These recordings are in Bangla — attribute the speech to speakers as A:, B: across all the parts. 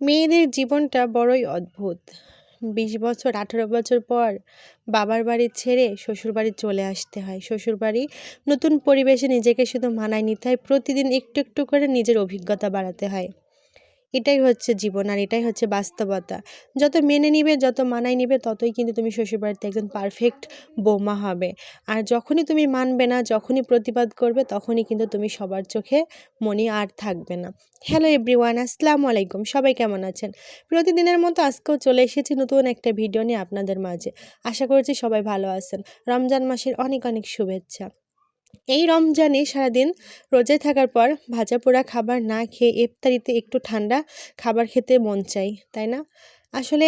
A: মেয়েদের জীবনটা বড়ই অদ্ভুত। বিশ বছর, আঠেরো বছর পর বাবার বাড়ি ছেড়ে শ্বশুরবাড়ি চলে আসতে হয়। শ্বশুরবাড়ি নতুন পরিবেশে নিজেকে শুধু মানায় নিতে হয়। প্রতিদিন একটু একটু করে নিজের অভিজ্ঞতা বাড়াতে হয়। এটাই হচ্ছে জীবন আর এটাই হচ্ছে বাস্তবতা। যত মেনে নিবে, যত মানায় নিবে, ততই কিন্তু তুমি শ্বশুরবাড়িতে একজন পারফেক্ট বৌমা হবে। আর যখনই তুমি মানবে না, যখনই প্রতিবাদ করবে, তখনই কিন্তু তুমি সবার চোখে মনি আর থাকবে না। হ্যালো এভরিওয়ান আসসালামু আলাইকুম। সবাই কেমন আছেন? প্রতিদিনের মতো আজকেও চলে এসেছি নতুন একটা ভিডিও নিয়ে আপনাদের মাঝে। আশা করছি সবাই ভালো আছেন। রমজান মাসের অনেক অনেক শুভেচ্ছা। এই রমজানে সারাদিন রোজায় থাকার পর ভাজা পোড়া খাবার না খেয়ে ইফতারিতে একটু ঠান্ডা খাবার খেতে মন চাই তাই না? আসলে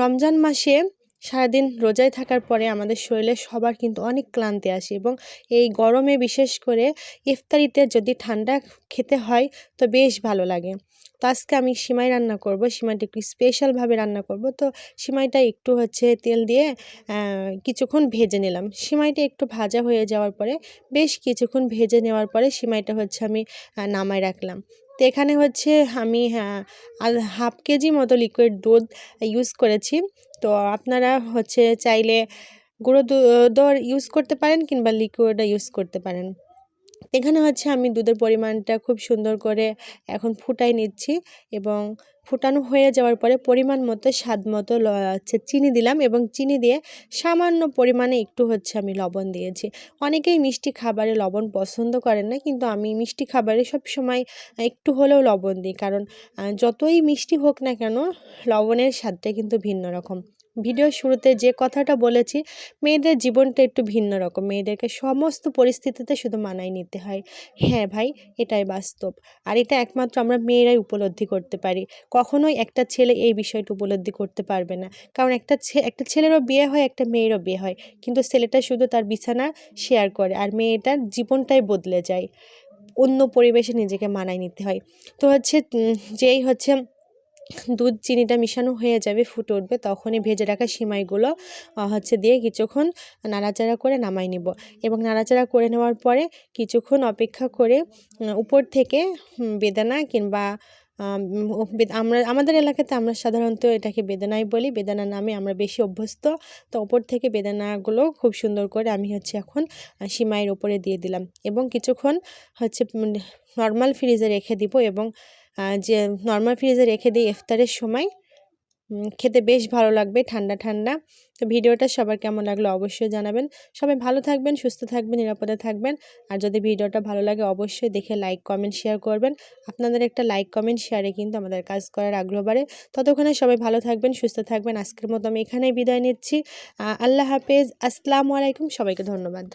A: রমজান মাসে সারাদিন রোজায় থাকার পরে আমাদের শরীরে সবার কিন্তু অনেক ক্লান্তি আসে এবং এই গরমে বিশেষ করে ইফতারিতে যদি ঠান্ডা খেতে হয় তো বেশ ভালো লাগে। তো আজকে আমি সিমাই রান্না করব, সিমাইটা একটু স্পেশালভাবে রান্না করব। তো সিমাইটা একটু হচ্ছে তেল দিয়ে কিছুক্ষণ ভেজে নিলাম। সিমাইটা একটু ভাজা হয়ে যাওয়ার পরে, বেশ কিছুক্ষণ ভেজে নেওয়ার পরে সিমাইটা হচ্ছে আমি নামায় রাখলাম। তো এখানে হচ্ছে আমি হ্যাঁ হাফ কেজি মতো লিকুইড দুধ ইউজ করেছি। তো আপনারা হচ্ছে চাইলে গুঁড়ো দুধ ইউজ করতে পারেন কিংবা লিকুইড ইউজ করতে পারেন। এখানে হচ্ছে আমি দুধের পরিমাণটা খুব সুন্দর করে এখন ফুটাই নিচ্ছি এবং ফুটানো হয়ে যাওয়ার পরে পরিমাণ মতো, স্বাদ মতো হচ্ছে চিনি দিলাম এবং চিনি দিয়ে সামান্য পরিমাণে একটু হচ্ছে আমি লবণ দিয়েছি। অনেকেই মিষ্টি খাবারে লবণ পছন্দ করেন না, কিন্তু আমি মিষ্টি খাবারে সব সময় একটু হলেও লবণ দিই। কারণ যতই মিষ্টি হোক না কেন, লবণের স্বাদটা কিন্তু ভিন্ন রকম। ভিডিও শুরুতে যে কথাটা বলেছি, মেয়েদের জীবনটা একটু ভিন্ন রকম। মেয়েদেরকে সমস্ত পরিস্থিতিতে শুধু মানায় নিতে হয়। হ্যাঁ ভাই, এটাই বাস্তব। আর এটা একমাত্র আমরা মেয়েরাই উপলব্ধি করতে পারি। কখনোই একটা ছেলে এই বিষয়টা উপলব্ধি করতে পারবে না। কারণ একটা একটা ছেলেরও বিয়ে হয়, একটা মেয়েরও বিয়ে হয়। কিন্তু ছেলেটা শুধু তার বিছানা শেয়ার করে আর মেয়েটার জীবনটাই বদলে যায়। অন্য পরিবেশে নিজেকে মানায় নিতে হয়। তো হচ্ছে যেই হচ্ছে দুধ চিনিটা মিশানো হয়ে যাবে, ফুটে উঠবে, তখনই ভেজে রাখা সিমাইগুলো হচ্ছে দিয়ে কিছুক্ষণ নাড়াচাড়া করে নামাই নিব। এবং নাড়াচাড়া করে নেওয়ার পরে কিছুক্ষণ অপেক্ষা করে উপর থেকে বেদানা কিংবা আমরা, আমাদের এলাকাতে আমরা সাধারণত এটাকে বেদানাই বলি। বেদানা নামে আমরা বেশি অভ্যস্ত। তো ওপর থেকে বেদানাগুলো খুব সুন্দর করে আমি হচ্ছে এখন সিমাইয়ের ওপরে দিয়ে দিলাম। এবং কিছুক্ষণ হচ্ছে নর্মাল ফ্রিজে রেখে দিব এবং যে নর্মাল ফ্রিজে রেখে দিই ইফতারের সময় খেতে বেশ ভালো লাগবে, ঠান্ডা ঠান্ডা। তো ভিডিওটা সবার কেমন লাগল অবশ্যই জানাবেন। সবাই ভালো থাকবেন, সুস্থ থাকবেন, নিরাপদে থাকবেন। আর যদি ভিডিওটা ভালো লাগে অবশ্যই দেখে লাইক কমেন্ট শেয়ার করবেন। আপনাদের একটা লাইক কমেন্ট শেয়ারে কিন্তু আমাদের কাজ করার আগ্রহ বাড়ে। ততক্ষণে সবাই ভালো থাকবেন, সুস্থ থাকবেন। আজকের মতো আমি এখানেই বিদায় নিচ্ছি। আল্লাহ হাফেজ। আসসালামু আলাইকুম। সবাইকে ধন্যবাদ।